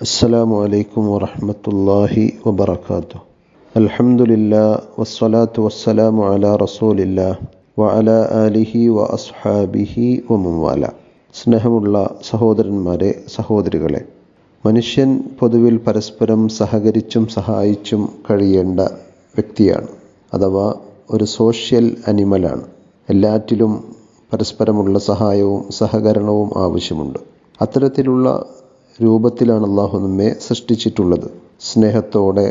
السلام عليكم ورحمة الله وبركاته الحمد لله والصلاة والسلام على رسول الله وعلى آله وأصحابه ومن والاه സ്നേഹമുള്ള സഹോദരന്മാരെ സഹോദരികളെ മനുഷ്യൻ പൊതുവിൽ പരസ്പരം സഹകരിച്ചും സഹായിച്ചും കഴിയേണ്ട വ്യക്തിയാണ് അഥവാ ഒരു സോഷ്യൽ അനിമലാണ് എല്ലാറ്റിലും പരസ്പരമുള്ള സഹായവും സഹകരണവും ആവശ്യമുണ്ട് അത്തരത്തിലുള്ള രൂപത്തിലാണ് അള്ളാഹു നമ്മെ സൃഷ്ടിച്ചിട്ടുള്ളത്. സ്നേഹത്തോടെ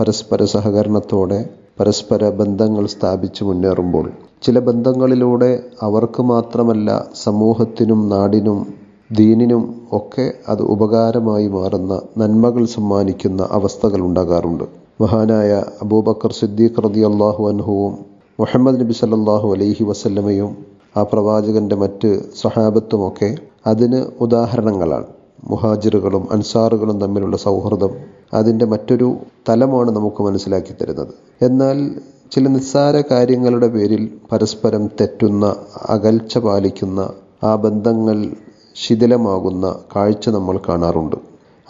പരസ്പര സഹകരണത്തോടെ പരസ്പര ബന്ധങ്ങൾ സ്ഥാപിച്ച് മുന്നേറുമ്പോൾ ചില ബന്ധങ്ങളിലൂടെ അവർക്ക് മാത്രമല്ല സമൂഹത്തിനും നാടിനും ദീനിനും ഒക്കെ അത് ഉപകാരമായി മാറുന്ന നന്മകൾ സമ്മാനിക്കുന്ന അവസ്ഥകൾ ഉണ്ടാകാറുണ്ട്. മഹാനായ അബൂബക്കർ സിദ്ദീഖ് റതി അള്ളാഹു അൻഹുവും മുഹമ്മദ് നബി സല്ലാഹു അലൈഹി വസല്ലമയും ആ പ്രവാചകന്റെ മറ്റ് സഹാബത്തുമൊക്കെ അതിന് ഉദാഹരണങ്ങളാണ്. മുഹാജിറുകളും അൻസാറുകളും തമ്മിലുള്ള സൗഹൃദം അതിന്റെ മറ്റൊരു തലമാണ് നമുക്ക് മനസ്സിലാക്കി തരുന്നത്. എന്നാൽ ചില നിസ്സാര കാര്യങ്ങളുടെ പേരിൽ പരസ്പരം തെറ്റുന്ന അകൽച്ച പാലിക്കുന്ന ആ ബന്ധങ്ങൾ ശിഥിലമാകുന്ന കാഴ്ച നമ്മൾ കാണാറുണ്ട്.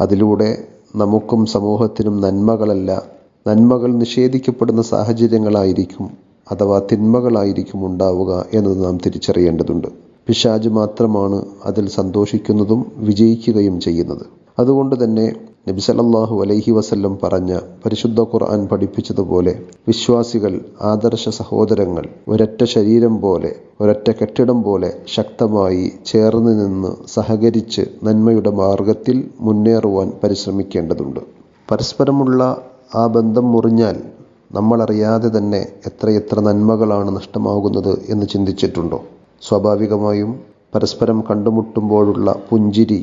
അതിലൂടെ നമുക്കും സമൂഹത്തിനും നന്മകളല്ല നന്മകൾ നിഷേധിക്കപ്പെടുന്ന സാഹചര്യങ്ങളായിരിക്കും അഥവാ തിന്മകളായിരിക്കും ഉണ്ടാവുക എന്നത് നാം തിരിച്ചറിയേണ്ടതുണ്ട്. പിശാജ് മാത്രമാണ് അതിൽ സന്തോഷിക്കുന്നതും വിജയിക്കുകയും ചെയ്യുന്നത്. അതുകൊണ്ട് തന്നെ നബി സല്ലല്ലാഹു അലൈഹി വസല്ലം പറഞ്ഞ പരിശുദ്ധ ഖുർആൻ പഠിപ്പിച്ചതുപോലെ വിശ്വാസികൾ ആദർശ സഹോദരങ്ങൾ ഒരൊറ്റ ശരീരം പോലെ ഒരൊറ്റ കെട്ടിടം പോലെ ശക്തമായി ചേർന്ന് നിന്ന് സഹകരിച്ച് നന്മയുടെ മാർഗത്തിൽ മുന്നേറുവാൻ പരിശ്രമിക്കേണ്ടതുണ്ട്. പരസ്പരമുള്ള ആ ബന്ധം മുറിഞ്ഞാൽ നമ്മളറിയാതെ തന്നെ എത്രയെത്ര നന്മകളാണ് നഷ്ടമാകുന്നത് എന്ന് ചിന്തിച്ചിട്ടുണ്ടോ? സ്വാഭാവികമായും പരസ്പരം കണ്ടുമുട്ടുമ്പോഴുള്ള പുഞ്ചിരി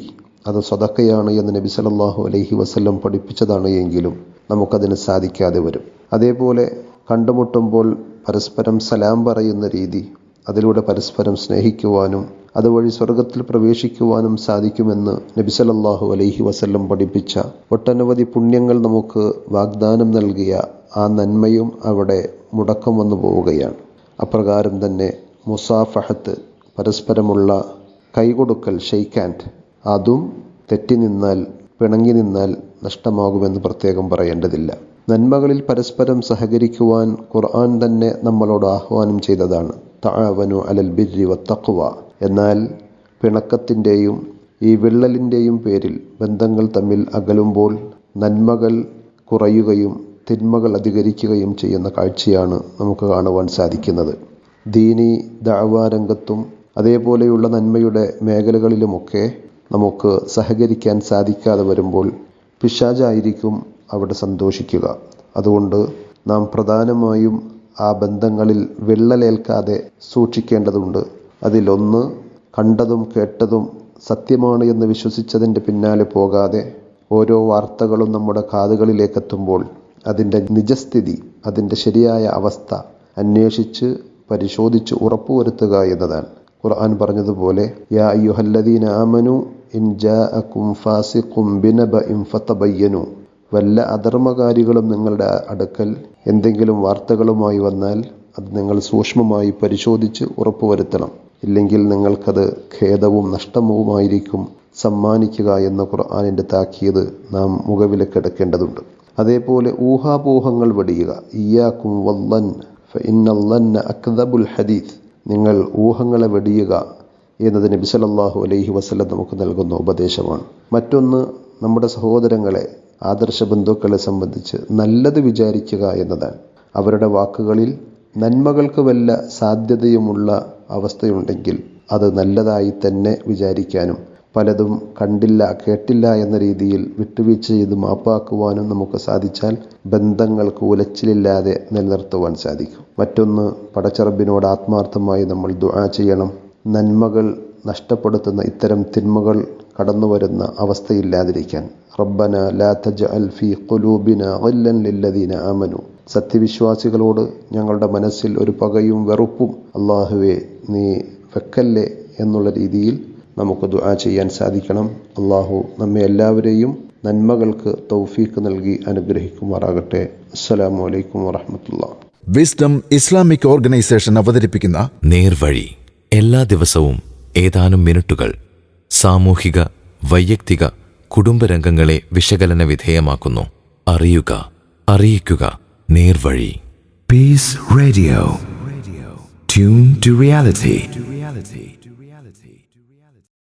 അത് സ്വതക്കയാണ് എന്ന് നബി സലല്ലാഹു അലൈഹി വസ്ല്ലം പഠിപ്പിച്ചതാണ് എങ്കിലും നമുക്കതിന് സാധിക്കാതെ വരും. അതേപോലെ കണ്ടുമുട്ടുമ്പോൾ പരസ്പരം സലാം പറയുന്ന രീതി അതിലൂടെ പരസ്പരം സ്നേഹിക്കുവാനും അതുവഴി സ്വർഗത്തിൽ പ്രവേശിക്കുവാനും സാധിക്കുമെന്ന് നബി സല്ലല്ലാഹു അലൈഹി വസല്ലം പഠിപ്പിച്ച ഒട്ടനവധി പുണ്യങ്ങൾ നമുക്ക് വാഗ്ദാനം നൽകിയ ആ നന്മയും അവിടെ മുടക്കം വന്നു പോവുകയാണ്. അപ്രകാരം തന്നെ മുസാഫഹത്ത് പരസ്പരമുള്ള കൈകൊടുക്കൽ ഷെയ്ക്ക് ഹാൻഡ് അതും തെറ്റി നിന്നാൽ പിണങ്ങി നിന്നാൽ നഷ്ടമാകുമെന്ന് പ്രത്യേകം പറയേണ്ടതില്ല. നന്മകളിൽ പരസ്പരം സഹകരിക്കുവാൻ ഖുർആൻ തന്നെ നമ്മളോട് ആഹ്വാനം ചെയ്തതാണ്. തഅവനു അലൽ ബിരി വത്തക്കുവ എന്നാൽ പിണക്കത്തിന്റെയും ഈ വിള്ളലിന്റെയും പേരിൽ ബന്ധങ്ങൾ തമ്മിൽ അകലുമ്പോൾ നന്മകൾ കുറയുകയും തിന്മകൾ അധികരിക്കുകയും ചെയ്യുന്ന കാഴ്ചയാണ് നമുക്ക് കാണുവാൻ സാധിക്കുന്നത്. ദീനി ദാവാരംഗത്തും അതേപോലെയുള്ള നന്മയുടെ മേഖലകളിലുമൊക്കെ നമുക്ക് സഹകരിക്കാൻ സാധിക്കാതെ വരുമ്പോൾ പിശാചായിരിക്കും അവിടെ സന്തോഷിക്കുക. അതുകൊണ്ട് നാം പ്രധാനമായും ആ ബന്ധങ്ങളിൽ വിള്ളലേൽക്കാതെ സൂക്ഷിക്കേണ്ടതുണ്ട്. അതിലൊന്ന് കണ്ടതും കേട്ടതും സത്യമാണ് എന്ന് വിശ്വസിച്ചതിന്റെ പിന്നാലെ പോകാതെ ഓരോ വാർത്തകളും നമ്മുടെ കാതുകളിലേക്കെത്തുമ്പോൾ അതിന്റെ നിജസ്ഥിതി അതിന്റെ ശരിയായ അവസ്ഥ അന്വേഷിച്ച് പരിശോധിച്ച് ഉറപ്പുവരുത്തുക എന്നതാണ്. ഖുർആൻ പറഞ്ഞതുപോലെ യാ അയ്യുഹല്ലദീന ഇൻ ഫാസിഖും വല്ല അധർമ്മകാരികളും നിങ്ങളുടെ അടുക്കൽ എന്തെങ്കിലും വാർത്തകളുമായി വന്നാൽ അത് നിങ്ങൾ സൂക്ഷ്മമായി പരിശോധിച്ച് ഉറപ്പുവരുത്തണം. ഇല്ലെങ്കിൽ നിങ്ങൾക്കത് ഖേദവും നഷ്ടവുമായിരിക്കും. സമ്മാനിക്കുക എന്ന ഖുർആാനിന്റെ താക്കീത് നാം മുഖവിലക്കെടുക്കേണ്ടതുണ്ട്. അതേപോലെ ഊഹാപോഹങ്ങൾ വെടിയുക. ഇയാക്കും വല്ലൻ ഫഇന്നല്ലന്ന അക്ദബുൽ ഹദീസ് നിങ്ങൾ ഊഹങ്ങളെ വെടിയുക എന്നത് നബി സല്ലല്ലാഹു അലൈഹി വസല്ലം നമുക്ക് നൽകുന്ന ഉപദേശമാണ്. മറ്റൊന്ന് നമ്മുടെ സഹോദരങ്ങളെ ആദർശ ബന്ധുക്കളെ സംബന്ധിച്ച് നല്ലത് വിചാരിക്കുക എന്നതാണ്. അവരുടെ വാക്കുകളിൽ നന്മകൾക്ക് വല്ല സാധ്യതയുമുള്ള അവസ്ഥയുണ്ടെങ്കിൽ അത് നല്ലതായി തന്നെ വിചാരിക്കാനും പലതും കണ്ടില്ല കേട്ടില്ല എന്ന രീതിയിൽ വിട്ടുവീഴ്ച ചെയ്ത് മാപ്പാക്കുവാനും നമുക്ക് സാധിച്ചാൽ ബന്ധങ്ങൾക്ക് ഉലച്ചിലില്ലാതെ നിലനിർത്തുവാൻ സാധിക്കും. മറ്റൊന്ന് പടച്ചറബിനോട് ആത്മാർത്ഥമായി നമ്മൾ ദുആ ചെയ്യണം. നന്മകൾ നഷ്ടപ്പെടുത്തുന്ന ഇത്തരം തിന്മകൾ കടന്നു വരുന്ന അവസ്ഥയില്ലാതിരിക്കാൻ. റബ്ബന ലാ തജ്അൽ ഫീ ഖുലൂബിന ഗില്ലൻ ലില്ലദീന ആമനു. സത്യവിശ്വാസികളോട് ഞങ്ങളുടെ മനസ്സിൽ ഒരു പകയും വെറുപ്പും അള്ളാഹുവെ നീ വെക്കല്ലേ എന്നുള്ള രീതിയിൽ നമുക്ക് ദുആ ചെയ്യാൻ സാധിക്കണം. അള്ളാഹു നമ്മെ എല്ലാവരെയും നന്മകൾക്ക് തൗഫീക്ക് നൽകി അനുഗ്രഹിക്കുമാറാകട്ടെ. അസ്സലാമു അലൈക്കും വറഹമത്തുള്ള. വിസ്ഡം ഇസ്ലാമിക് ഓർഗനൈസേഷൻ അവതരിപ്പിക്കുന്ന നേർവഴി എല്ലാ ദിവസവും ഏതാനും മിനിറ്റുകൾ സാമൂഹിക വൈയക്തിക കുടുംബരംഗങ്ങളെ വിശകലന വിധേയമാക്കുന്നു. അറിയുക അറിയിക്കുക. നേർവഴി peace radio tune to reality.